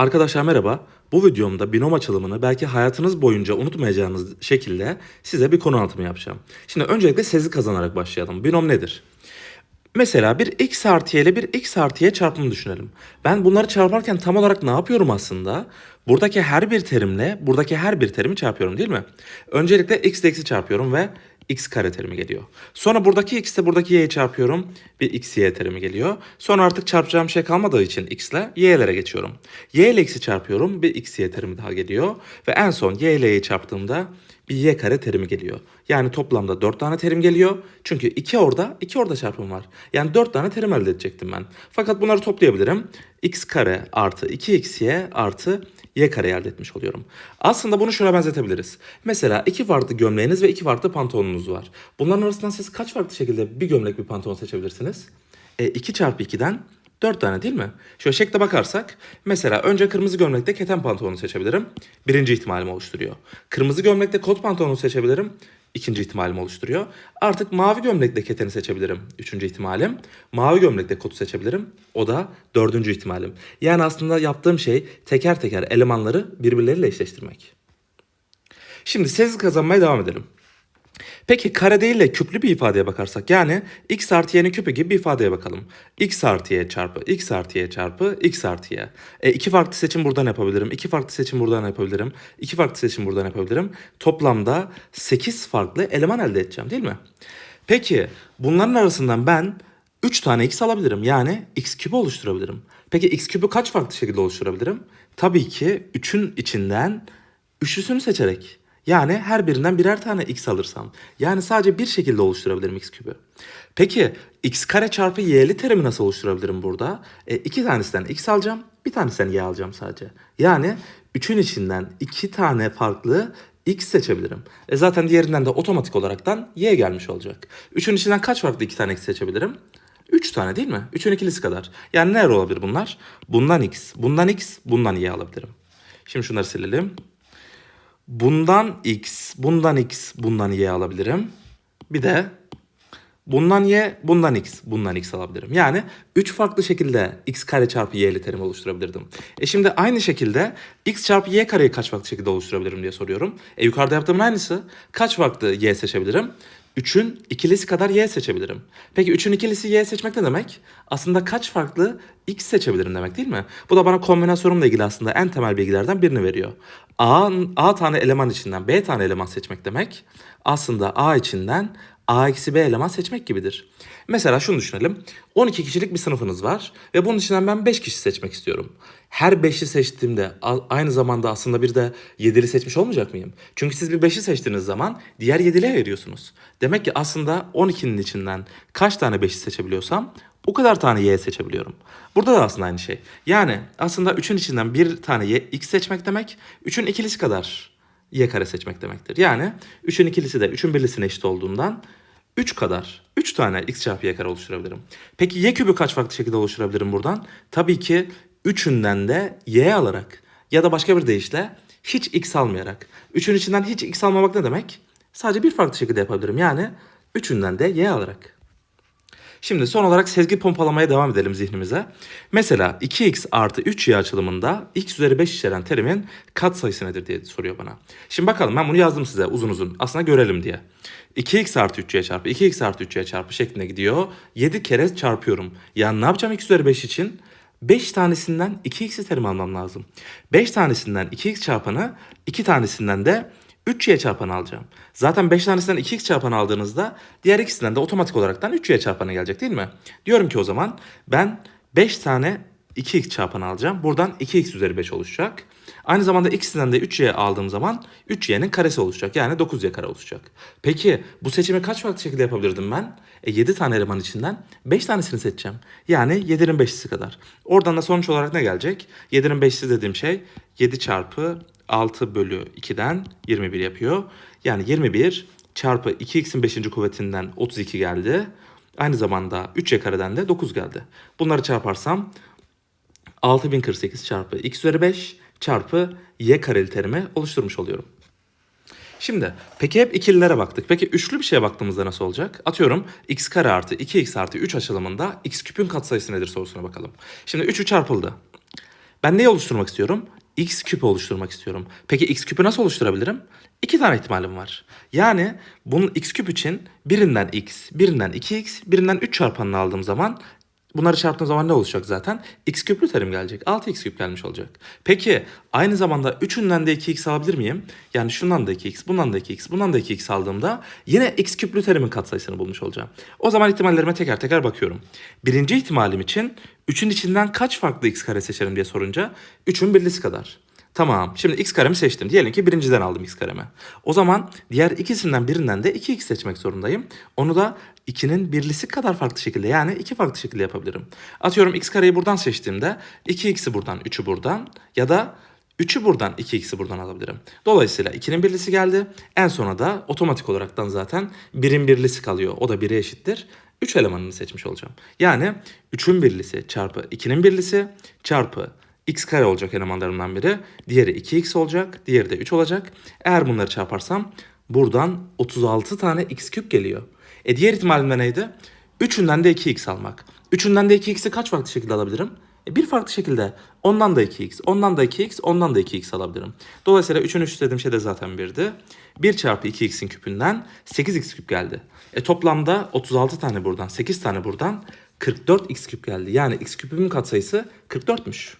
Arkadaşlar merhaba. Bu videomda binom açılımını belki hayatınız boyunca unutmayacağınız şekilde size bir konu anlatımı yapacağım. Şimdi öncelikle sezi kazanarak başlayalım. Binom nedir? Mesela bir x artı ile bir x artı y çarpımı düşünelim. Ben bunları çarparken tam olarak ne yapıyorum aslında? Buradaki her bir terimle buradaki her bir terimi çarpıyorum değil mi? Öncelikle x ile x'i çarpıyorum ve x kare terimi geliyor. Sonra buradaki x ile buradaki y'yi çarpıyorum. Bir x y terimi geliyor. Sonra artık çarpacağım şey kalmadığı için x ile y'lere geçiyorum. Y ile x'i çarpıyorum. Bir x y terimi daha geliyor. Ve en son y ile y'yi çarptığımda bir y kare terimi geliyor. Yani toplamda 4 tane terim geliyor. Çünkü 2 orada, 2 orada çarpım var. Yani 4 tane terim elde edecektim ben. Fakat bunları toplayabilirim. x kare artı 2xy artı y kare elde etmiş oluyorum. Aslında bunu şuna benzetebiliriz. Mesela iki farklı gömleğiniz ve iki farklı pantolonunuz var. Bunların arasından siz kaç farklı şekilde bir gömlek bir pantolon seçebilirsiniz? E, 2 çarpı 2'den 4 tane değil mi? Şöyle şekle bakarsak mesela önce kırmızı gömlekte keten pantolonu seçebilirim. Birinci ihtimalimi oluşturuyor. Kırmızı gömlekte kot pantolonu seçebilirim. İkinci ihtimalimi oluşturuyor. Artık mavi gömlekte keteni seçebilirim. Üçüncü ihtimalim. Mavi gömlekte kotu seçebilirim. O da dördüncü ihtimalim. Yani aslında yaptığım şey teker teker elemanları birbirleriyle eşleştirmek. Şimdi sezi kazanmaya devam edelim. Peki kare değil de küplü bir ifadeye bakarsak yani x artı y'nin küpü gibi bir ifadeye bakalım. x artı y çarpı x artı y çarpı x artı y. E, iki farklı seçim buradan yapabilirim. iki farklı seçim buradan yapabilirim. iki farklı seçim buradan yapabilirim. Toplamda 8 farklı eleman elde edeceğim değil mi? Peki bunların arasından ben 3 tane x alabilirim. Yani x küpü oluşturabilirim. Peki x küpü kaç farklı şekilde oluşturabilirim? Tabii ki 3'ün içinden üçlüsünü seçerek. Yani her birinden birer tane x alırsam. Yani sadece bir şekilde oluşturabilirim x küpü. Peki x kare çarpı y'li terimi nasıl oluşturabilirim burada? E, iki tanesinden x alacağım, bir tanesinden y alacağım sadece. Yani üçün içinden iki tane farklı x seçebilirim. E zaten diğerinden de otomatik olaraktan y gelmiş olacak. Üçün içinden kaç farklı iki tane x seçebilirim? 3 tane değil mi? 3'ün ikilisi kadar. Yani nerede olabilir bunlar? Bundan x, bundan x, bundan y alabilirim. Şimdi şunları silelim. Bundan x, bundan x, bundan y alabilirim. Bir de bundan y, bundan x, bundan x alabilirim. Yani 3 farklı şekilde x kare çarpı y'li terim oluşturabilirdim. E şimdi aynı şekilde x çarpı y kareyi kaç farklı şekilde oluşturabilirim diye soruyorum. E yukarıda yaptığımın aynısı. Kaç farklı y seçebilirim? 3'ün ikilisi kadar y seçebilirim. Peki 3'ün ikilisi y seçmek ne demek? Aslında kaç farklı x seçebilirim demek değil mi? Bu da bana kombinasyonumla ilgili aslında en temel bilgilerden birini veriyor. A, A tane eleman içinden B tane eleman seçmek demek aslında A içinden A eksi B eleman seçmek gibidir. Mesela şunu düşünelim. 12 kişilik bir sınıfınız var ve bunun içinden ben 5 kişi seçmek istiyorum. Her 5'i seçtiğimde aynı zamanda aslında bir de 7'li seçmiş olmayacak mıyım? Çünkü siz bir 5'i seçtiğiniz zaman diğer 7'liye veriyorsunuz. Demek ki aslında 12'nin içinden kaç tane 5'i seçebiliyorsam o kadar tane y seçebiliyorum. Burada da aslında aynı şey. Yani aslında 3'ün içinden bir tane y, x seçmek demek 3'ün ikilisi kadar y kare seçmek demektir. Yani 3'ün ikilisi de 3'ün birlisine eşit olduğundan 3 kadar 3 tane x çarpı y kare oluşturabilirim. Peki y kübü kaç farklı şekilde oluşturabilirim buradan? Tabii ki 3'ünden de y alarak ya da başka bir deyişle hiç x almayarak. 3'ün içinden hiç x almamak ne demek? Sadece bir farklı şekilde yapabilirim. Yani 3'ünden de y alarak. Şimdi son olarak sezgi pompalamaya devam edelim zihnimize. Mesela 2x artı 3y açılımında x üzeri 5 içeren terimin katsayısı nedir diye soruyor bana. Şimdi bakalım ben bunu yazdım size uzun uzun aslında görelim diye. 2x artı 3y çarpı 2x artı 3y çarpı şeklinde gidiyor. 7 kere çarpıyorum. Yani ne yapacağım x üzeri 5 için? 5 tanesinden 2x'i terim almam lazım. 5 tanesinden 2x çarpanı, 2 tanesinden de 3y çarpanı alacağım. Zaten 5 tanesinden 2x çarpanı aldığınızda diğer ikisinden de otomatik olaraktan 3y çarpanı gelecek değil mi? Diyorum ki o zaman ben 5 tane 2x çarpanı alacağım. Buradan 2x üzeri 5 oluşacak. Aynı zamanda ikisinden de 3y aldığım zaman 3y'nin karesi oluşacak. Yani 9y kare oluşacak. Peki bu seçimi kaç farklı şekilde yapabilirdim ben? E 7 tane eleman içinden 5 tanesini seçeceğim. Yani 7'nin 5'lisi kadar. Oradan da sonuç olarak ne gelecek? 7'nin 5'lisi dediğim şey 7 çarpı 6 bölü 2'den 21 yapıyor. Yani 21 çarpı 2x'in 5. kuvvetinden 32 geldi. Aynı zamanda 3y kareden de 9 geldi. Bunları çarparsam 6048 çarpı x üzeri 5 çarpı y kareli terimi oluşturmuş oluyorum. Şimdi peki hep ikililere baktık. Peki üçlü bir şeye baktığımızda nasıl olacak? Atıyorum x kare artı 2x artı 3 açılımında x küpün katsayısı nedir sorusuna bakalım. Şimdi 3'ü çarpıldı. Ben neyi oluşturmak istiyorum? X küpü oluşturmak istiyorum. Peki x küpü nasıl oluşturabilirim? İki tane ihtimalim var. Yani bunun x küp için birinden x, birinden 2x, birinden 3 çarpanını aldığım zaman bunları çarptığım zaman ne olacak zaten? x küplü terim gelecek. 6x küp gelmiş olacak. Peki aynı zamanda üçünden de 2x alabilir miyim? Yani şundan da 2x, bundan da 2x, bundan da 2x aldığımda yine x küplü terimin katsayısını bulmuş olacağım. O zaman ihtimallerime teker teker bakıyorum. Birinci ihtimalim için 3'ün içinden kaç farklı x kare seçerim diye sorunca 3'ün birlisi kadar. Tamam. Şimdi x karemi seçtim. Diyelim ki birinciden aldım x karemi. O zaman diğer ikisinden birinden de 2x seçmek zorundayım. Onu da 2'nin birlisi kadar farklı şekilde yani iki farklı şekilde yapabilirim. Atıyorum x kareyi buradan seçtiğimde 2x'i buradan 3'ü buradan ya da 3'ü buradan 2x'i buradan alabilirim. Dolayısıyla 2'nin birlisi geldi. En sona da otomatik olaraktan zaten 1'in birlisi kalıyor. O da 1'e eşittir. 3 elemanını seçmiş olacağım. Yani 3'ün birlisi çarpı 2'nin birlisi çarpı x kare olacak elemanlarından biri. Diğeri 2x olacak. Diğeri de 3 olacak. Eğer bunları çarparsam buradan 36 tane x küp geliyor. E diğer ihtimalim de neydi? 3'ünden de 2x almak. 3'ünden de 2x'i kaç farklı şekilde alabilirim? E bir farklı şekilde ondan da 2x, ondan da 2x, ondan da 2x alabilirim. Dolayısıyla 3'ün 3 dediğim şey de zaten 1'di. 1 çarpı 2x'in küpünden 8x küp geldi. E toplamda 36 tane buradan, 8 tane buradan 44x küp geldi. Yani x küpümün katsayısı 44'müş.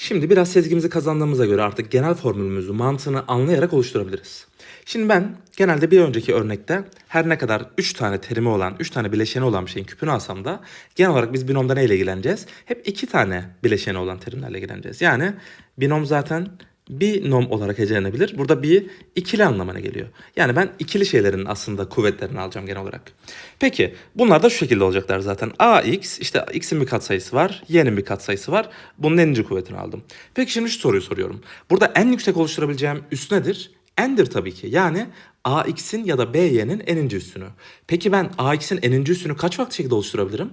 Şimdi biraz sezgimizi kazandığımıza göre artık genel formülümüzü mantığını anlayarak oluşturabiliriz. Şimdi ben genelde bir önceki örnekte her ne kadar 3 tane terimi olan, 3 tane bileşeni olan bir şeyin küpünü alsam da genel olarak biz binomda neyle ilgileneceğiz? Hep 2 tane bileşeni olan terimlerle ilgileneceğiz. Yani binom zaten binom olarak hecelenebilir. Burada bir ikili anlamına geliyor. Yani ben ikili şeylerin aslında kuvvetlerini alacağım genel olarak. Peki bunlar da şu şekilde olacaklar zaten. ax işte x'in bir katsayısı var, y'nin bir katsayısı var. Bunun eninci kuvvetini aldım. Peki şimdi şu soruyu soruyorum. Burada en yüksek oluşturabileceğim üs nedir? N'dir tabii ki. Yani AX'in ya da BY'nin eninci üssünü. Peki ben AX'in eninci üssünü kaç farklı şekilde oluşturabilirim?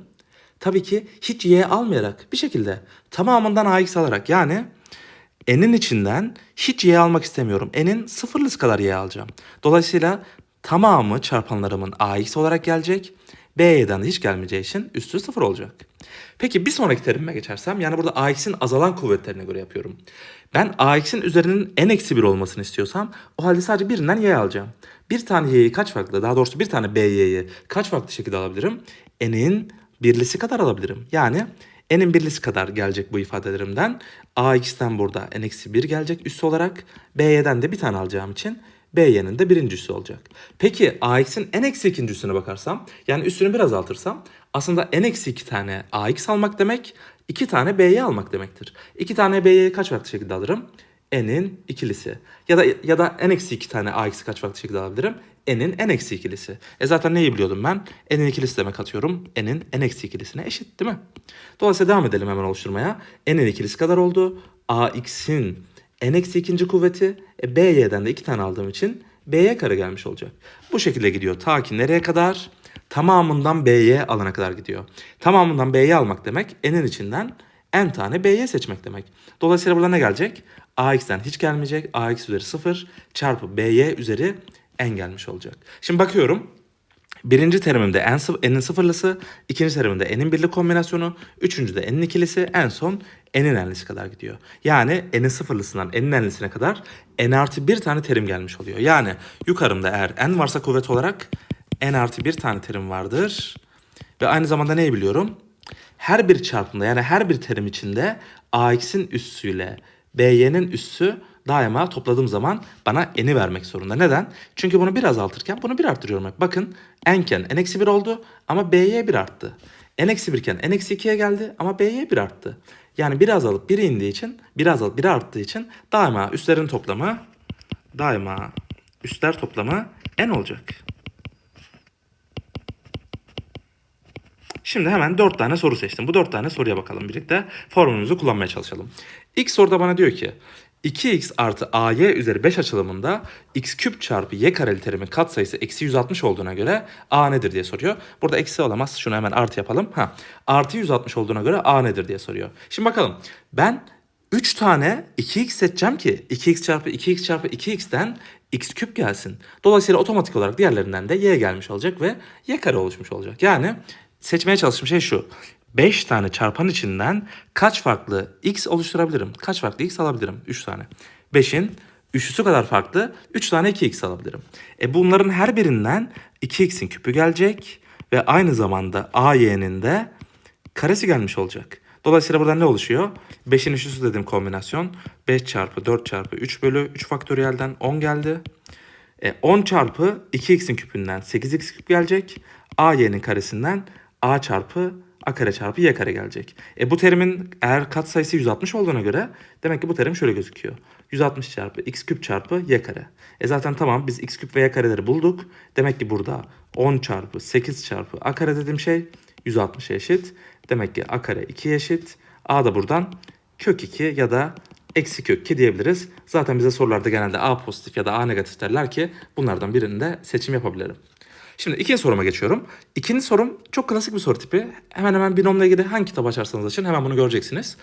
Tabii ki hiç Y almayarak bir şekilde tamamından AX alarak yani N'in içinden hiç Y almak istemiyorum. N'in sıfırlısı kadar Y alacağım. Dolayısıyla tamamı çarpanlarımın AX olarak gelecek. BY'den de hiç gelmeyeceği için üstü sıfır olacak. Peki bir sonraki terimime geçersem yani burada AX'in azalan kuvvetlerine göre yapıyorum. Ben AX'in üzerinin n-1 olmasını istiyorsam o halde sadece birinden y alacağım. Bir tane y'yi kaç farklı daha doğrusu bir tane b'yi kaç farklı şekilde alabilirim? n'in birlisi kadar alabilirim. Yani n'in birlisi kadar gelecek bu ifadelerimden. AX'ten burada n-1 gelecek üssü olarak. BY'den de bir tane alacağım için BY'nin de birincisi olacak. Peki AX'in n-2 üssüne bakarsam yani üstünü biraz azaltırsam aslında n-2 tane AX almak demek 2 tane BY almak demektir. 2 tane BY'yi kaç farklı şekilde alırım? N'in ikilisi. Ya da ya da n-2 tane AX'i kaç farklı şekilde alabilirim? N'in n-ikilisi. E zaten neyi biliyordum ben? N'in ikilisi demek atıyorum. N'in n-ikilisine eşit değil mi? Dolayısıyla devam edelim hemen oluşturmaya. N'in ikilisi kadar oldu. AX'in n-ikinci kuvveti. E, BY'den de 2 tane aldığım için BY kare gelmiş olacak. Bu şekilde gidiyor. Ta ki nereye kadar? Tamamından BY alana kadar gidiyor. Tamamından BY almak demek n'in içinden n tane BY seçmek demek. Dolayısıyla burada ne gelecek? AX'ten hiç gelmeyecek. AX üzeri 0 çarpı BY üzeri n gelmiş olacak. Şimdi bakıyorum. Birinci terimimde n, sıf- n'in sıfırlısı, ikinci terimimde n'in birli kombinasyonu, üçüncüde n'in ikilisi, en son n'in n'lisi kadar gidiyor. Yani n'in sıfırlısından n'in n'lisine kadar n artı bir tane terim gelmiş oluyor. Yani yukarımda eğer n varsa kuvvet olarak n artı bir tane terim vardır. Ve aynı zamanda neyi biliyorum? Her bir çarpımda yani her bir terim içinde AX'in üssüyle BY'nin üssü daima topladığım zaman bana n'i vermek zorunda. Neden? Çünkü bunu bir azaltırken bunu bir arttırıyorum. hep. Bakın n'ken n-1 oldu ama BY 1 arttı. n-1 iken n-2'ye geldi ama BY 1 arttı. Yani bir azalıp biri indiği için, bir azalıp biri arttığı için daima üstlerin toplamı daima üstler toplamı n olacak. Şimdi hemen 4 tane soru seçtim. Bu 4 tane soruya bakalım birlikte. Formülümüzü kullanmaya çalışalım. İlk soruda bana diyor ki 2x artı ay üzeri 5 açılımında x küp çarpı y kareli terimin katsayısı eksi 160 olduğuna göre a nedir diye soruyor. Burada eksi olamaz. Şunu hemen artı yapalım. Ha, artı 160 olduğuna göre a nedir diye soruyor. Şimdi bakalım. Ben 3 tane 2x seçeceğim ki 2x çarpı 2x çarpı 2x'ten x küp gelsin. Dolayısıyla otomatik olarak diğerlerinden de y gelmiş olacak ve y kare oluşmuş olacak. Yani seçmeye çalıştığım şey şu. 5 tane çarpan içinden kaç farklı x oluşturabilirim? Kaç farklı x alabilirim? 3 tane. 5'in üçlüsü kadar farklı 3 tane 2x alabilirim. E bunların her birinden 2x'in küpü gelecek ve aynı zamanda a'y'nin de karesi gelmiş olacak. Dolayısıyla burada ne oluşuyor? 5'in üçlüsü dediğim kombinasyon 5 çarpı 4 çarpı 3 bölü 3 faktöriyelden 10 geldi. E, 10 çarpı 2x'in küpünden 8x küp gelecek. a y'nin karesinden a çarpı a kare çarpı y kare gelecek. E, bu terimin eğer katsayısı 160 olduğuna göre demek ki bu terim şöyle gözüküyor. 160 çarpı x küp çarpı y kare. E zaten tamam biz x küp ve y kareleri bulduk. Demek ki burada 10 çarpı 8 çarpı a kare dediğim şey 160'a eşit. Demek ki a kare 2 eşit. A da buradan kök 2 ya da eksi kök 2 diyebiliriz. Zaten bize sorularda genelde A pozitif ya da A negatif derler ki bunlardan birinde seçim yapabilirim. Şimdi ikinci soruma geçiyorum. İkinci sorum çok klasik bir soru tipi. Hemen hemen binomla ilgili hangi kitabı açarsanız açın hemen bunu göreceksiniz.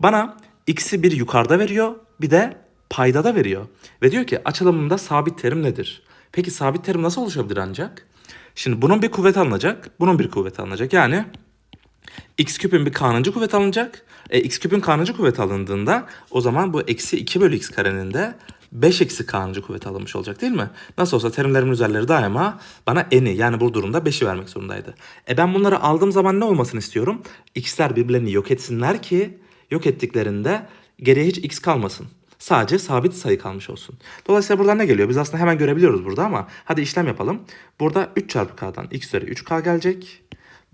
Bana x'i bir yukarıda veriyor bir de payda da veriyor. Ve diyor ki açılımında sabit terim nedir? Peki sabit terim nasıl oluşabilir ancak? Şimdi bunun bir kuvveti alınacak, bunun bir kuvveti alınacak. Yani x küpün bir kanıncı kuvvet alınacak. E, x küpün kanıncı kuvvet alındığında o zaman bu eksi 2 bölü x karenin de 5 eksi kanıncı kuvvet alınmış olacak değil mi? Nasıl olsa terimlerimin üzerleri daima bana n'i yani bu durumda 5'i vermek zorundaydı. E ben bunları aldığım zaman ne olmasını istiyorum? x'ler birbirlerini yok etsinler ki yok ettiklerinde geriye hiç x kalmasın. Sadece sabit sayı kalmış olsun. Dolayısıyla buradan ne geliyor? Biz aslında hemen görebiliyoruz burada ama hadi işlem yapalım. Burada 3 çarpı k'dan x üzeri 3k gelecek.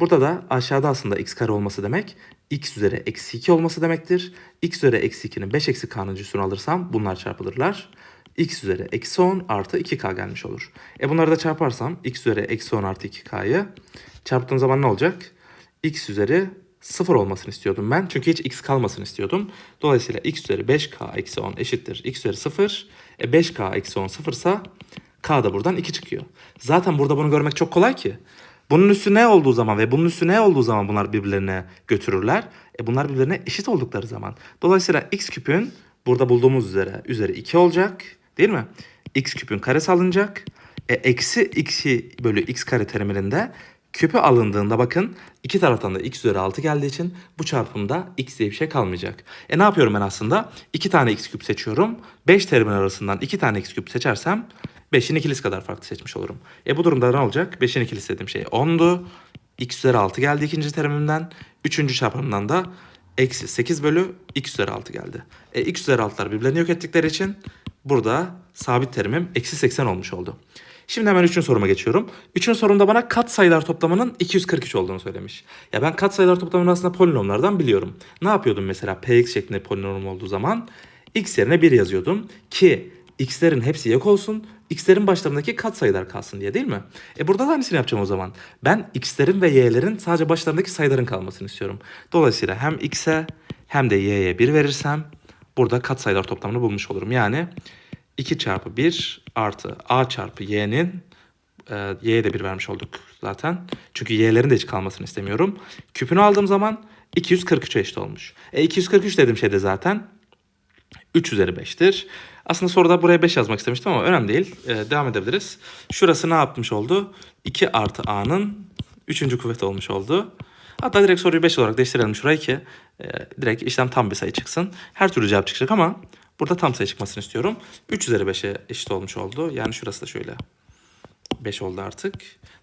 Burada da aşağıda aslında x kare olması demek x üzeri eksi 2 olması demektir. x üzeri eksi 2'nin 5 eksi k'nın cüsünü alırsam bunlar çarpılırlar. x üzeri eksi 10 artı 2k gelmiş olur. E bunları da çarparsam x üzeri eksi 10 artı 2k'yı çarptığım zaman ne olacak? x üzeri 0 olmasını istiyordum ben. Çünkü hiç x kalmasını istiyordum. Dolayısıyla x üzeri 5k eksi 10 eşittir x üzeri 0. E 5k eksi 10 sıfırsa k da buradan 2 çıkıyor. Zaten burada bunu görmek çok kolay ki. Bunun üssü ne olduğu zaman ve bunun üssü ne olduğu zaman bunlar birbirlerine götürürler. E bunlar birbirine eşit oldukları zaman. Dolayısıyla x küpün burada bulduğumuz üzere üzeri 2 olacak. Değil mi? x küpün karesi alınacak. E, eksi 2 bölü x kare teriminde küpü alındığında bakın iki taraftan da x üzeri 6 geldiği için bu çarpımda x diye bir şey kalmayacak. E ne yapıyorum ben aslında? 2 tane x küp seçiyorum. 5 terimin arasından 2 tane x küp seçersem 5'in ikilisi kadar farklı seçmiş olurum. E bu durumda ne olacak? 5'in ikilisi dediğim şey 10'du. x üzeri 6 geldi ikinci terimimden. Üçüncü çarpanımdan da eksi 8 bölü x üzeri 6 geldi. E x üzeri 6'lar birbirlerini yok ettikleri için burada sabit terimim eksi 80 olmuş oldu. Şimdi hemen üçüncü soruma geçiyorum. Üçüncü sorumda bana kat sayılar toplamının 243 olduğunu söylemiş. Ya ben kat sayılar toplamını aslında polinomlardan biliyorum. Ne yapıyordum mesela px şeklinde polinom olduğu zaman? x yerine 1 yazıyordum ki x'lerin hepsi yok olsun, x'lerin başlarındaki kat sayılar kalsın diye değil mi? E burada da aynısını yapacağım o zaman. Ben x'lerin ve y'lerin sadece başlarındaki sayıların kalmasını istiyorum. Dolayısıyla hem x'e hem de y'ye 1 verirsem burada kat sayılar toplamını bulmuş olurum. Yani 2 çarpı 1 artı a çarpı y'nin e, y'ye de 1 vermiş olduk zaten. Çünkü y'lerin de hiç kalmasını istemiyorum. Küpünü aldığım zaman 243'e eşit olmuş. E 243 dediğim şey de zaten 3 üzeri 5'tir. Aslında soruda buraya 5 yazmak istemiştim ama önemli değil. Ee, devam edebiliriz. Şurası ne yapmış oldu? 2 artı a'nın 3. kuvveti olmuş oldu. Hatta direkt soruyu 5 olarak değiştirelim şurayı ki e, direkt işlem tam bir sayı çıksın. Her türlü cevap çıkacak ama burada tam sayı çıkmasını istiyorum. 3 üzeri 5'e eşit olmuş oldu. Yani şurası da şöyle 5 oldu artık.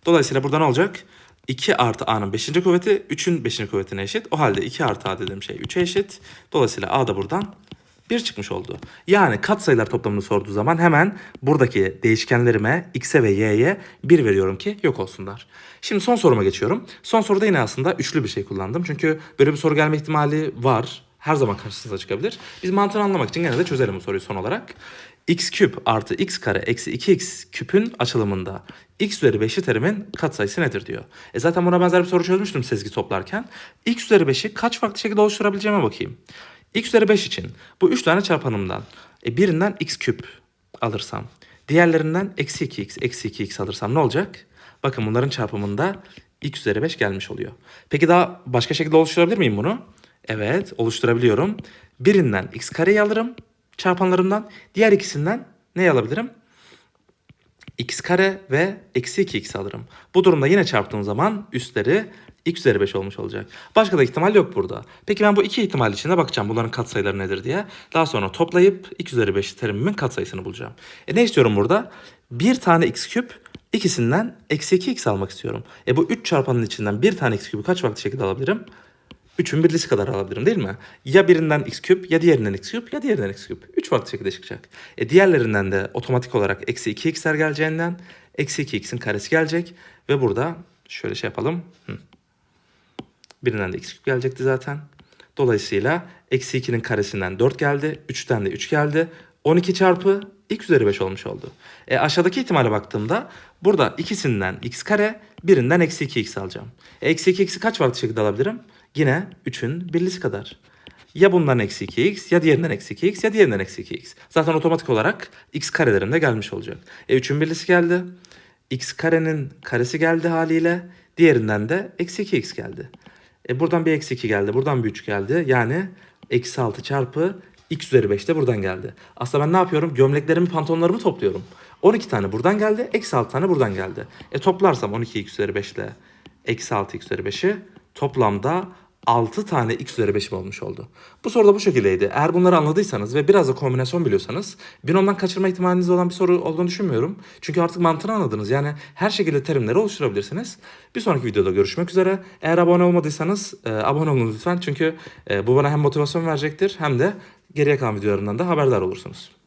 Dolayısıyla burada ne olacak? 2 artı a'nın 5. kuvveti 3'ün 5. kuvvetine eşit. O halde 2 artı a dediğim şey 3'e eşit. Dolayısıyla a da buradan 1 çıkmış oldu. Yani katsayılar toplamını sorduğu zaman hemen buradaki değişkenlerime x'e ve y'ye 1 veriyorum ki yok olsunlar. Şimdi son soruma geçiyorum. Son soruda yine aslında üçlü bir şey kullandım. Çünkü böyle bir soru gelme ihtimali var. Her zaman karşınıza çıkabilir. Biz mantığını anlamak için gene de çözelim bu soruyu son olarak. x küp artı x kare eksi 2x küpün açılımında x üzeri 5'li terimin katsayısı nedir diyor. E zaten buna benzer bir soru çözmüştüm sezgi toplarken. x üzeri 5'i kaç farklı şekilde oluşturabileceğime bakayım. X üzeri 5 için bu 3 tane çarpanımdan e, birinden x küp alırsam diğerlerinden eksi 2x eksi 2x alırsam ne olacak? Bakın bunların çarpımında x üzeri 5 gelmiş oluyor. Peki daha başka şekilde oluşturabilir miyim bunu? Evet oluşturabiliyorum. Birinden x kareyi alırım çarpanlarımdan. Diğer ikisinden ne alabilirim? x kare ve eksi 2x alırım. Bu durumda yine çarptığım zaman üstleri x üzeri 5 olmuş olacak. Başka da ihtimal yok burada. Peki ben bu iki ihtimal içinde bakacağım bunların katsayıları nedir diye. Daha sonra toplayıp x üzeri 5 terimimin katsayısını bulacağım. E ne istiyorum burada? Bir tane x küp ikisinden eksi 2x almak istiyorum. E bu 3 çarpanın içinden bir tane x küpü kaç farklı şekilde alabilirim? 3'ün birlisi kadar alabilirim değil mi? Ya birinden x küp ya diğerinden x küp ya diğerinden x küp. 3 farklı şekilde çıkacak. E diğerlerinden de otomatik olarak eksi 2x'ler geleceğinden eksi 2x'in karesi gelecek. Ve burada şöyle şey yapalım. Hı. Birinden de küp gelecekti zaten. Dolayısıyla eksi 2'nin karesinden 4 geldi. 3'ten de 3 geldi. 12 çarpı x üzeri 5 olmuş oldu. E aşağıdaki ihtimale baktığımda burada ikisinden x kare birinden eksi 2x alacağım. E, eksi 2x'i kaç farklı şekilde alabilirim? Yine 3'ün birlisi kadar. Ya bundan eksi 2x ya diğerinden eksi 2x ya diğerinden eksi 2x. Zaten otomatik olarak x karelerim de gelmiş olacak. E 3'ün birlisi geldi. x karenin karesi geldi haliyle. Diğerinden de eksi 2x geldi. E buradan bir eksi 2 geldi. Buradan bir 3 geldi. Yani eksi 6 çarpı x üzeri 5 de buradan geldi. Aslında ben ne yapıyorum? Gömleklerimi, pantolonlarımı topluyorum. 12 tane buradan geldi. Eksi 6 tane buradan geldi. E toplarsam 12 x üzeri 5 ile eksi 6 x üzeri 5'i toplamda 6 tane x üzeri 5'im olmuş oldu. Bu soru da bu şekildeydi. Eğer bunları anladıysanız ve biraz da kombinasyon biliyorsanız binomdan kaçırma ihtimaliniz olan bir soru olduğunu düşünmüyorum. Çünkü artık mantığını anladınız. Yani her şekilde terimleri oluşturabilirsiniz. Bir sonraki videoda görüşmek üzere. Eğer abone olmadıysanız e, abone olun lütfen. Çünkü e, bu bana hem motivasyon verecektir hem de geriye kalan videolarımdan da haberdar olursunuz.